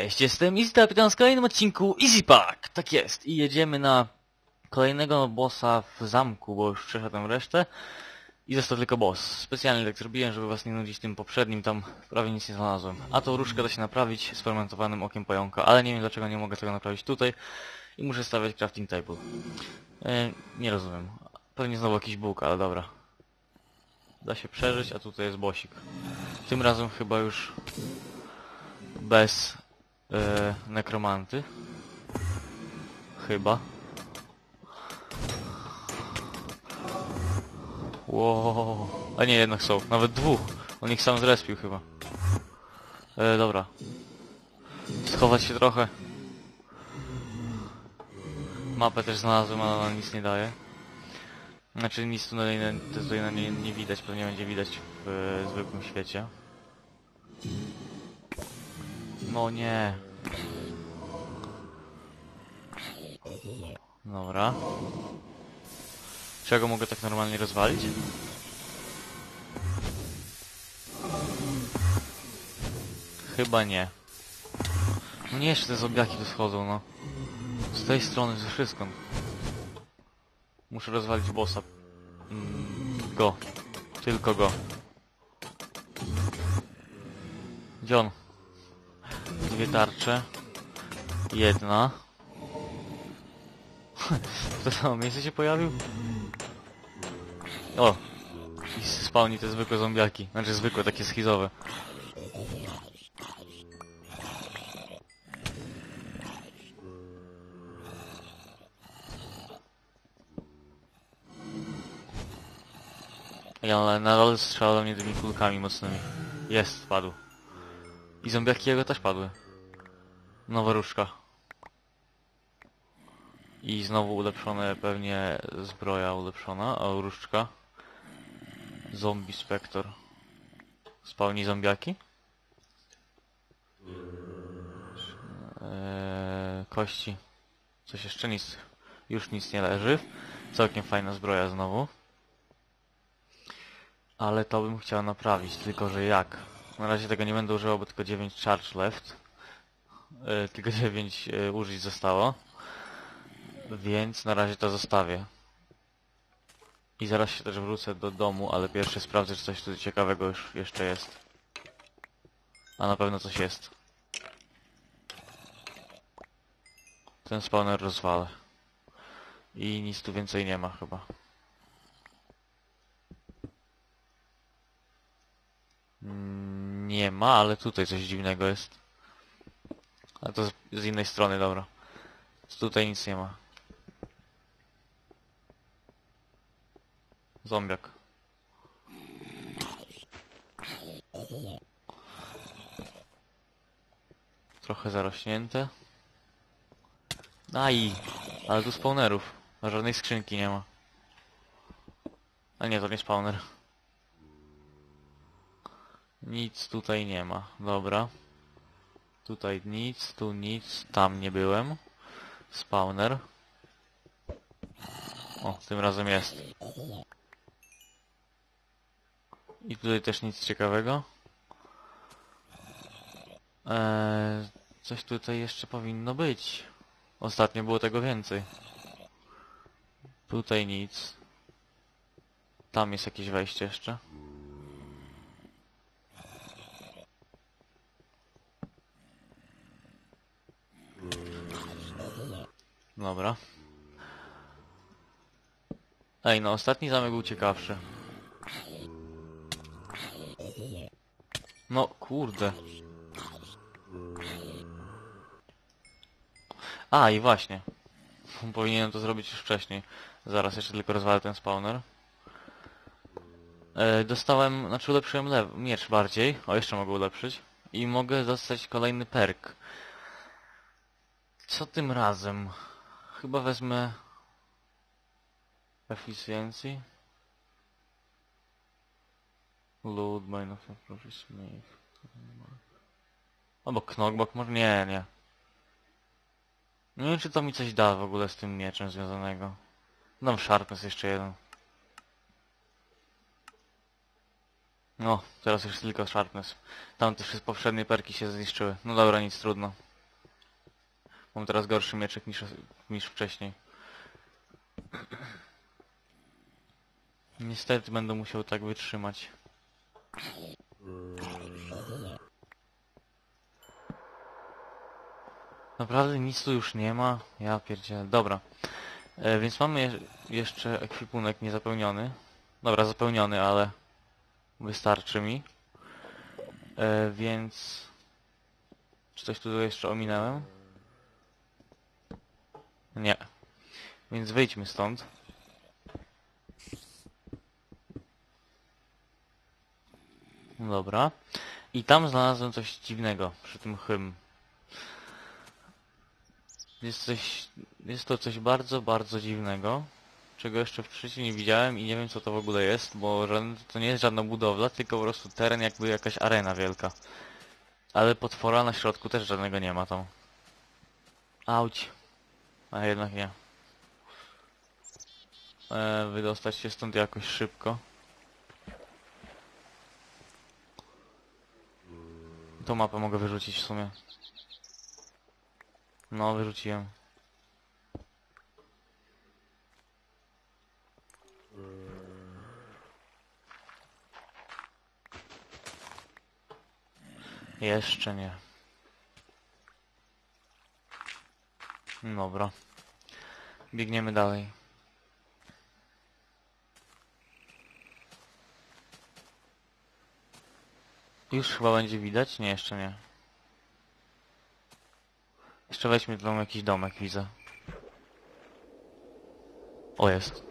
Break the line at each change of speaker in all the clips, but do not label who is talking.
Cześć, jestem Izita, witam w kolejnym odcinku Easy Pack. Tak jest. I jedziemy na kolejnego bossa w zamku, bo już przeszedłem resztę. I został tylko boss. Specjalnie tak zrobiłem, żeby was nie nudzić tym poprzednim, tam prawie nic nie znalazłem. A tą różkę da się naprawić z fermentowanym okiem pająka, ale nie wiem dlaczego nie mogę tego naprawić tutaj. I muszę stawiać crafting table. E, nie rozumiem. Pewnie znowu jakiś bóg, ale dobra. Da się przeżyć, a tutaj jest bosik. Tym razem chyba już bez e, nekromanty. Chyba. Wow. A nie, jednak są. Nawet dwóch. On ich sam zrespił chyba. E, dobra. Schować się trochę. Mapę też znalazłem, ale ona nic nie daje. Znaczy nic tutaj, tutaj na nie, nie widać, pewnie będzie widać w e, zwykłym świecie. No nie. Dobra. Czego mogę tak normalnie rozwalić? Chyba nie. No nie, jeszcze te zombiaki tu schodzą, no. Z tej strony, ze wszystko. Muszę rozwalić bossa. Mm, go. Tylko go. Gdzie on? Dwie tarcze. Jedna. To samo miejsce się pojawił? O! I spawni te zwykłe zombiaki. Znaczy zwykłe, takie schizowe. Ja ale nadal strzela do mnie tymi kulkami mocnymi. Jest, padł. I zombiaki jego też padły. Nowa różka. I znowu ulepszone pewnie zbroja ulepszona, a różdżka. Zombie Spector. Spawni zombiaki? Eee, kości. Coś jeszcze nic. Już nic nie leży. Całkiem fajna zbroja znowu. Ale to bym chciał naprawić, tylko że jak? Na razie tego nie będę używał, bo tylko 9 charge left. E, tylko 9 e, użyć zostało. Więc na razie to zostawię. I zaraz się też wrócę do domu, ale pierwsze sprawdzę, czy coś tu ciekawego już jeszcze jest. A na pewno coś jest. Ten spawner rozwalę. I nic tu więcej nie ma chyba. Mm, Nie ma, ale tutaj coś dziwnego jest. A to z, z innej strony, dobra. Tutaj nic nie ma. Zombiak. Trochę zarośnięte. Aj, ale tu spawnerów. Żadnej skrzynki nie ma. A nie, to nie spawner. Nic tutaj nie ma. Dobra. Tutaj nic, tu nic, tam nie byłem. Spawner. O, tym razem jest. I tutaj też nic ciekawego. Eee, coś tutaj jeszcze powinno być. Ostatnio było tego więcej. Tutaj nic. Tam jest jakieś wejście jeszcze. Dobra. Ej, no ostatni zamek był ciekawszy. No, kurde. A, i właśnie. Powinienem to zrobić już wcześniej. Zaraz jeszcze tylko rozwalę ten spawner. E, dostałem, znaczy ulepszyłem lew miecz bardziej. O, jeszcze mogę ulepszyć. I mogę dostać kolejny perk. Co tym razem? Chyba wezmę... Efficiency. Load of profit smith. Albo knockback, może nie, nie. Nie wiem czy to mi coś da w ogóle z tym mieczem związanego. Dam sharpness jeszcze jeden. No, teraz już tylko sharpness. Tam wszystkie poprzednie perki się zniszczyły. No dobra, nic trudno. Mam teraz gorszy mieczek niż, niż wcześniej. Niestety będę musiał tak wytrzymać. Naprawdę nic tu już nie ma? Ja pierdzielę. Dobra. E, więc mamy je jeszcze ekwipunek niezapełniony. Dobra, zapełniony, ale wystarczy mi. E, więc... Czy coś tu jeszcze ominąłem? Nie. Więc wyjdźmy stąd. Dobra. I tam znalazłem coś dziwnego przy tym hym. Jest coś, jest to coś bardzo, bardzo dziwnego, czego jeszcze wcześniej nie widziałem i nie wiem co to w ogóle jest, bo to nie jest żadna budowla, tylko po prostu teren jakby jakaś arena wielka. Ale potwora na środku też żadnego nie ma tam. Auć. A jednak nie. E, wydostać się stąd jakoś szybko. Tą mapę mogę wyrzucić w sumie. No, wyrzuciłem. Jeszcze nie. Dobra. Biegniemy dalej. Już chyba będzie widać? Nie, jeszcze nie. Jeszcze weźmy tam jakiś domek, widzę. O, jest.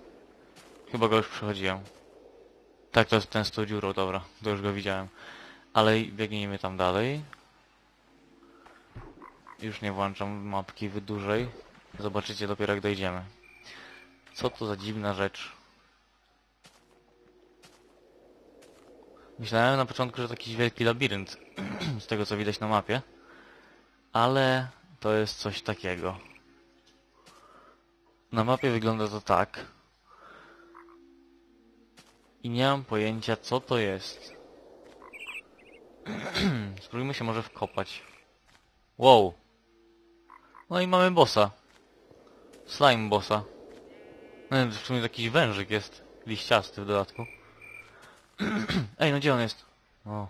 Chyba go już przechodziłem. Tak, to jest ten z tą dziurą, dobra. To już go widziałem. Ale biegnijmy tam dalej. Już nie włączam mapki wy dłużej. Zobaczycie dopiero jak dojdziemy. Co to za dziwna rzecz. Myślałem na początku, że to jakiś wielki labirynt. z tego co widać na mapie. Ale to jest coś takiego. Na mapie wygląda to tak. I nie mam pojęcia co to jest. Spróbujmy się może wkopać. Wow. No i mamy bossa. Slime bossa. No, w sumie jakiś wężyk jest. Liściasty w dodatku. Ej, no gdzie on jest? O.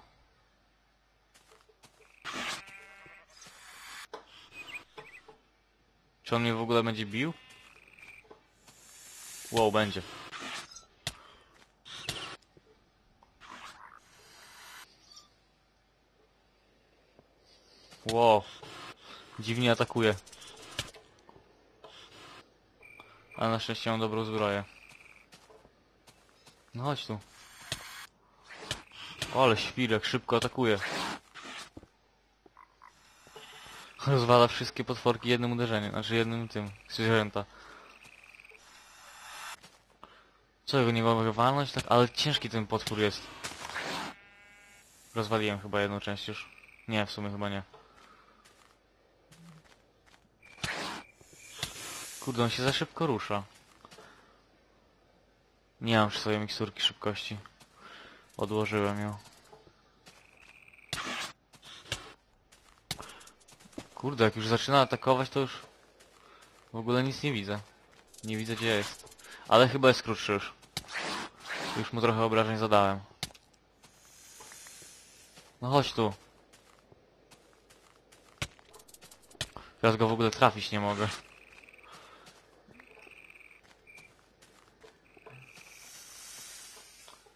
Czy on mnie w ogóle będzie bił? Wow, będzie. Wow. Dziwnie atakuje. Ale na szczęście mam dobrą zbroję. No chodź tu. Ale świrek szybko atakuje. Rozwala wszystkie potworki jednym uderzeniem, znaczy jednym tym, zwierzęta. Co, jego nie mogę walnąć? Tak, ale ciężki ten potwór jest. Rozwaliłem chyba jedną część już. Nie, w sumie chyba nie. Kurde, on się za szybko rusza. Nie mam przy sobie miksturki szybkości. Odłożyłem ją. Kurde, jak już zaczyna atakować, to już w ogóle nic nie widzę. Nie widzę gdzie jest. Ale chyba jest krótszy już. Już mu trochę obrażeń zadałem. No chodź tu. Teraz go w ogóle trafić nie mogę.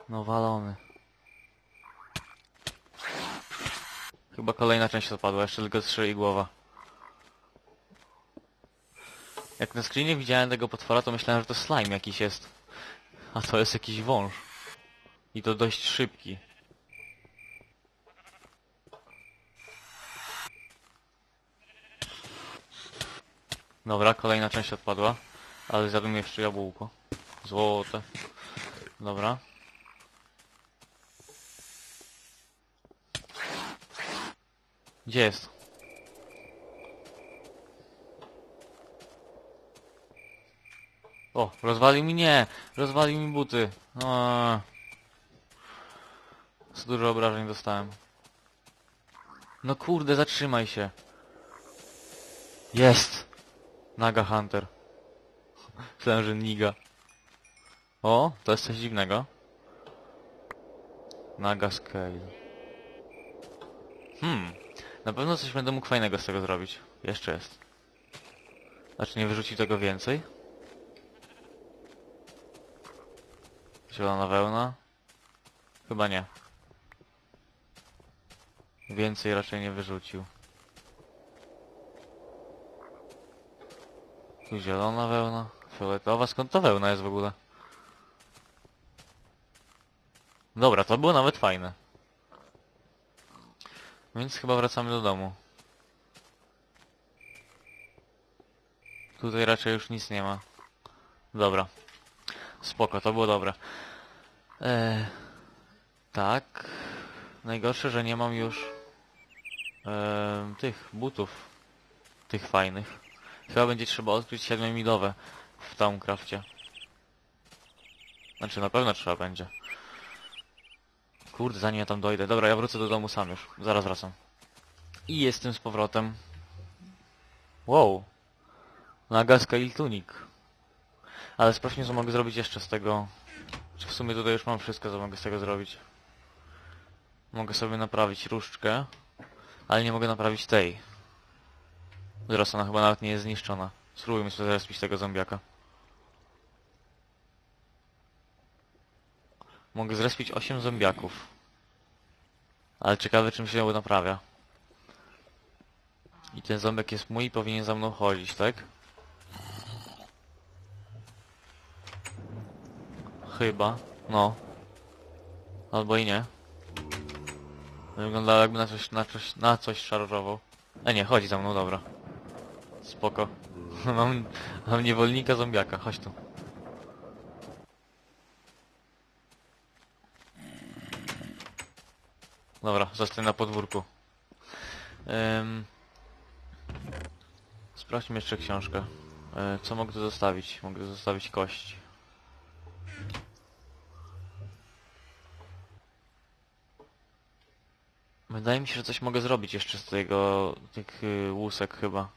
No walony. Chyba kolejna część odpadła, jeszcze tylko strzeli głowa. Jak na screenie widziałem tego potwora, to myślałem, że to slime jakiś jest. A to jest jakiś wąż. I to dość szybki. Dobra, kolejna część odpadła. Ale zjadłem jeszcze jabłko. Złote. Dobra. Gdzie jest? O, rozwalił mi nie! Rozwalił mi buty. O. Za dużo obrażeń dostałem. No kurde, zatrzymaj się. Jest! Naga Hunter. Myślałem, że Niga. O, to jest coś dziwnego. Naga Scale. Hmm. Na pewno coś będę mógł fajnego z tego zrobić. Jeszcze jest. Znaczy nie wyrzuci tego więcej? Zielona wełna? Chyba nie. Więcej raczej nie wyrzucił. Tu zielona wełna, fioletowa. Skąd ta wełna jest w ogóle? Dobra, to było nawet fajne. Więc chyba wracamy do domu. Tutaj raczej już nic nie ma. Dobra. Spoko, to było dobre. Eee, tak. Najgorsze, że nie mam już eee, tych butów. Tych fajnych. Chyba będzie trzeba odkryć 7-milowe w Towncrafcie. Znaczy na pewno trzeba będzie. Kurde, zanim ja tam dojdę. Dobra, ja wrócę do domu sam już. Zaraz wracam. I jestem z powrotem. Wow. Nagaska i tunik. Ale sprawdźmy co mogę zrobić jeszcze z tego. Czy w sumie tutaj już mam wszystko co mogę z tego zrobić. Mogę sobie naprawić różdżkę. Ale nie mogę naprawić tej. Zaraz ona chyba nawet nie jest zniszczona. Spróbujmy sobie zrespić tego zombiaka. Mogę zrespić 8 zombiaków. Ale ciekawe czym się naprawia. I ten ząbek jest mój i powinien za mną chodzić, tak? Chyba. No. Albo i nie. Wyglądało jakby na coś, na coś, na coś szarżował. A nie, chodzi za mną, dobra. Spoko. mam, mam niewolnika zombiaka, chodź tu. Dobra, zostań na podwórku. Ym... Sprawdźmy jeszcze książkę. E, co mogę zostawić? Mogę zostawić kość. Wydaje mi się, że coś mogę zrobić jeszcze z tego, tych y, łusek chyba.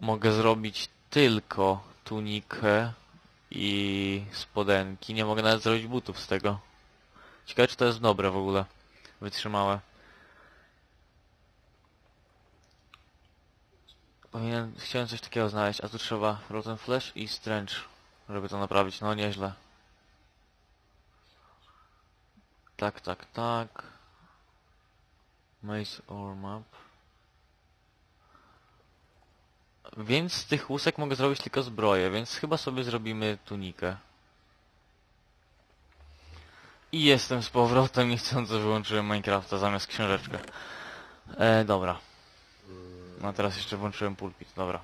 Mogę zrobić tylko tunikę i spodenki. Nie mogę nawet zrobić butów z tego. Ciekawe, czy to jest dobre w ogóle. Wytrzymałe. Powinien, chciałem coś takiego znaleźć, a tu trzeba Rotten Flash i Strange, żeby to naprawić. No nieźle. Tak, tak, tak. Maze or map. Więc z tych łusek mogę zrobić tylko zbroję, więc chyba sobie zrobimy tunikę. I jestem z powrotem, niechcąco wyłączyłem Minecrafta zamiast książeczkę. E, dobra. No teraz jeszcze włączyłem pulpit, dobra.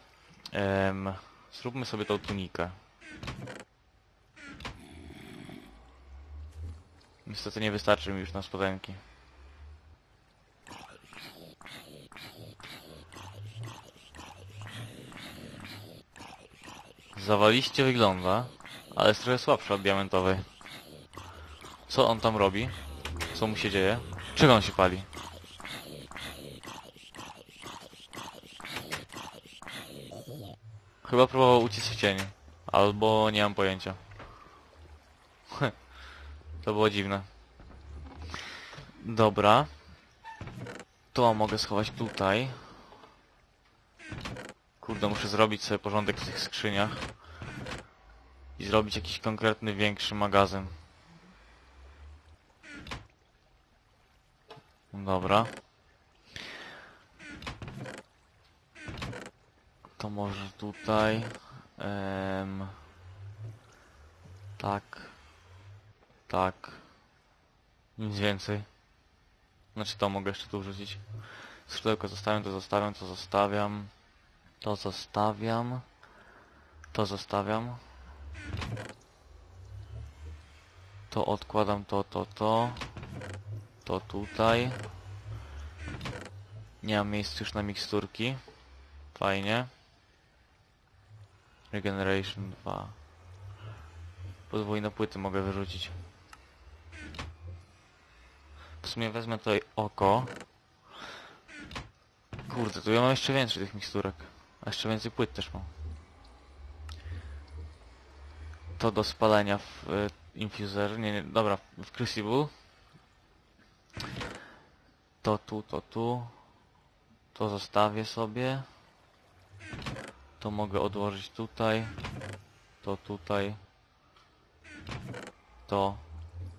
Ehm, zróbmy sobie tą tunikę. Niestety nie wystarczy mi już na spodenki. Zawaliście wygląda, ale jest trochę słabsza od diamentowej. Co on tam robi? Co mu się dzieje? Czego on się pali? Chyba próbował uciec w cień. Albo nie mam pojęcia. to było dziwne. Dobra. To mogę schować tutaj. Kurde, muszę zrobić sobie porządek w tych skrzyniach. I zrobić jakiś konkretny, większy magazyn. Dobra. To może tutaj. Tak. Tak. Nic więcej. Znaczy to mogę jeszcze tu wrzucić. Skrzydełko zostawiam, to zostawiam, to zostawiam. To zostawiam. To zostawiam. To odkładam to, to, to. To tutaj. Nie mam miejsca już na miksturki. Fajnie. Regeneration 2. Podwójne płyty mogę wyrzucić. W sumie wezmę tutaj oko. Kurde, tu ja mam jeszcze więcej tych miksturek. A jeszcze więcej płyt też mam. To do spalenia w y, infuser. Nie, nie, dobra, w Crucible. To tu, to tu. To zostawię sobie. To mogę odłożyć tutaj. To tutaj. To.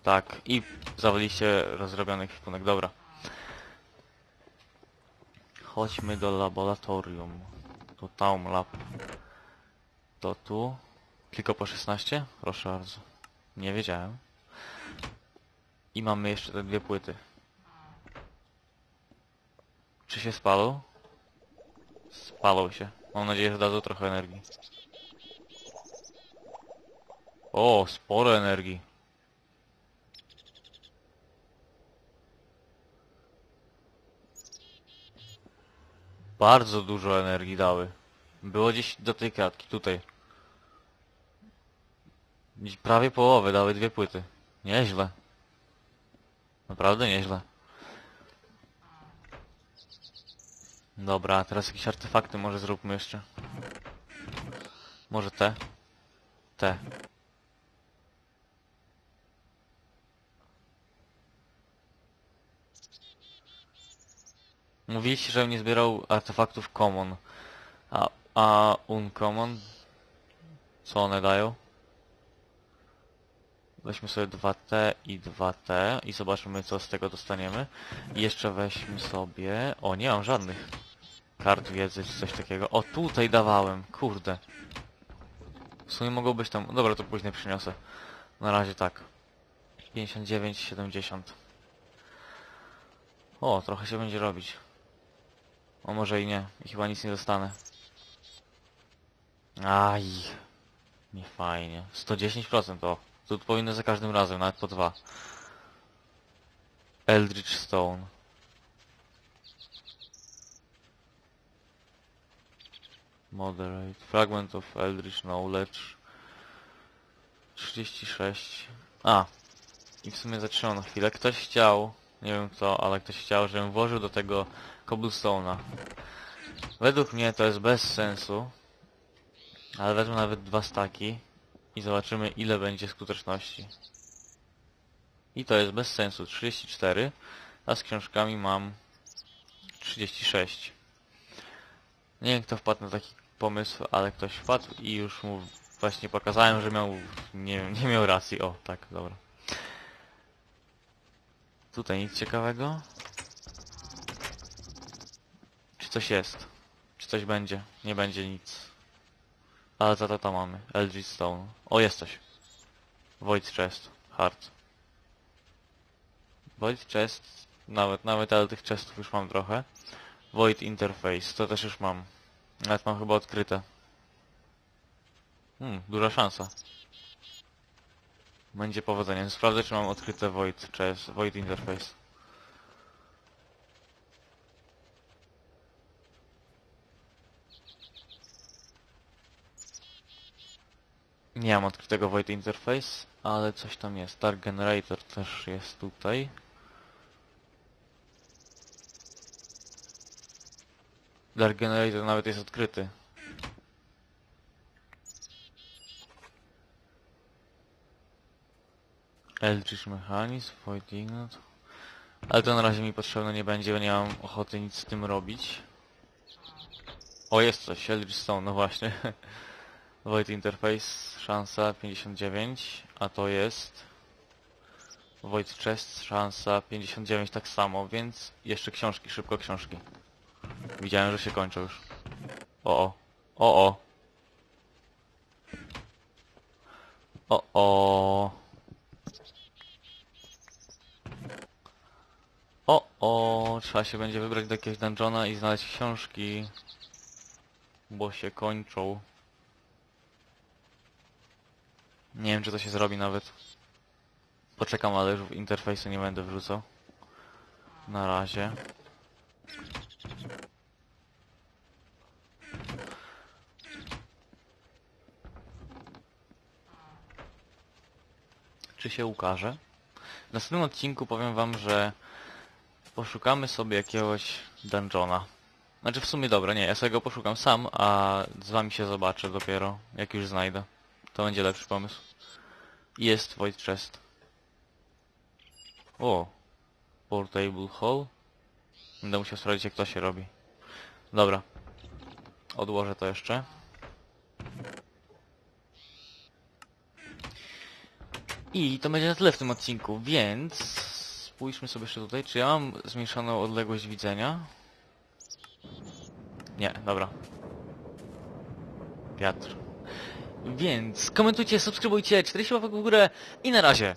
Tak. I zawaliście rozrobiony ekwipunek. Dobra. Chodźmy do laboratorium. To Taum Lab. To tu. Tylko po 16? Proszę bardzo. Nie wiedziałem. I mamy jeszcze te dwie płyty. Czy się spalą? Spalą się. Mam nadzieję, że dadzą trochę energii. O, sporo energii. Bardzo dużo energii dały. Było gdzieś do tej kratki, tutaj. Prawie połowę dały dwie płyty. Nieźle. Naprawdę nieźle. Dobra, teraz jakieś artefakty może zróbmy jeszcze. Może te? Te. Mówiliście, żebym nie zbierał artefaktów common. A, a uncommon? Co one dają? Weźmy sobie 2T i 2T i zobaczymy co z tego dostaniemy. I jeszcze weźmy sobie... O, nie mam żadnych kart wiedzy czy coś takiego. O, tutaj dawałem, kurde. W sumie mogą być tam... Dobra, to później przyniosę. Na razie tak. 59, 70. O, trochę się będzie robić. O, może i nie. I chyba nic nie dostanę. Aj. Nie fajnie. 110% o. Tu powinno za każdym razem, nawet po dwa. Eldritch Stone. Moderate. Fragment of Eldritch Knowledge. 36. A. I w sumie zatrzymam na chwilę. Ktoś chciał, nie wiem co, ale ktoś chciał, żebym włożył do tego cobblestone'a. Według mnie to jest bez sensu. Ale wezmę nawet dwa staki i zobaczymy ile będzie skuteczności. I to jest bez sensu. 34, a z książkami mam 36. Nie wiem kto wpadł na taki pomysł, ale ktoś wpadł i już mu właśnie pokazałem, że miał... Nie, nie miał racji. O, tak, dobra. Tutaj nic ciekawego. Czy coś jest? Czy coś będzie? Nie będzie nic. Ale za to to mamy. Eldritch Stone. O, jest coś. Void Chest. Hard. Void Chest. Nawet, nawet, ale tych chestów już mam trochę. Void Interface. To też już mam. Nawet mam chyba odkryte. Hmm, duża szansa. Będzie powodzenie. Sprawdzę, czy mam odkryte Void Chest, Void Interface. Nie mam odkrytego Void Interface, ale coś tam jest. Dark Generator też jest tutaj. Dark Generator nawet jest odkryty. Eldritch Mechanizm, Void Ignite. Ale to na razie mi potrzebne nie będzie, bo nie mam ochoty nic z tym robić. O, jest coś, Eldritch Stone, no właśnie. Void Interface, szansa 59, a to jest Void Chest, szansa 59 tak samo, więc jeszcze książki, szybko książki. Widziałem, że się kończą już. O o. O o. O o o. Trzeba się będzie wybrać do jakiegoś dungeona i znaleźć książki. Bo się kończą. Nie wiem, czy to się zrobi nawet. Poczekam, ale już w interfejsu nie będę wrzucał. Na razie. Czy się ukaże? W następnym odcinku powiem wam, że poszukamy sobie jakiegoś dungeona. Znaczy w sumie dobra, nie, ja sobie go poszukam sam, a z wami się zobaczę dopiero, jak już znajdę. To będzie lepszy pomysł. Jest Void Chest. O! Portable Hall. Będę musiał sprawdzić jak to się robi. Dobra. Odłożę to jeszcze. I to będzie na tyle w tym odcinku, więc spójrzmy sobie jeszcze tutaj, czy ja mam zmniejszoną odległość widzenia? Nie, dobra. Wiatr. Więc komentujcie, subskrybujcie, 40 łapek w górę i na razie.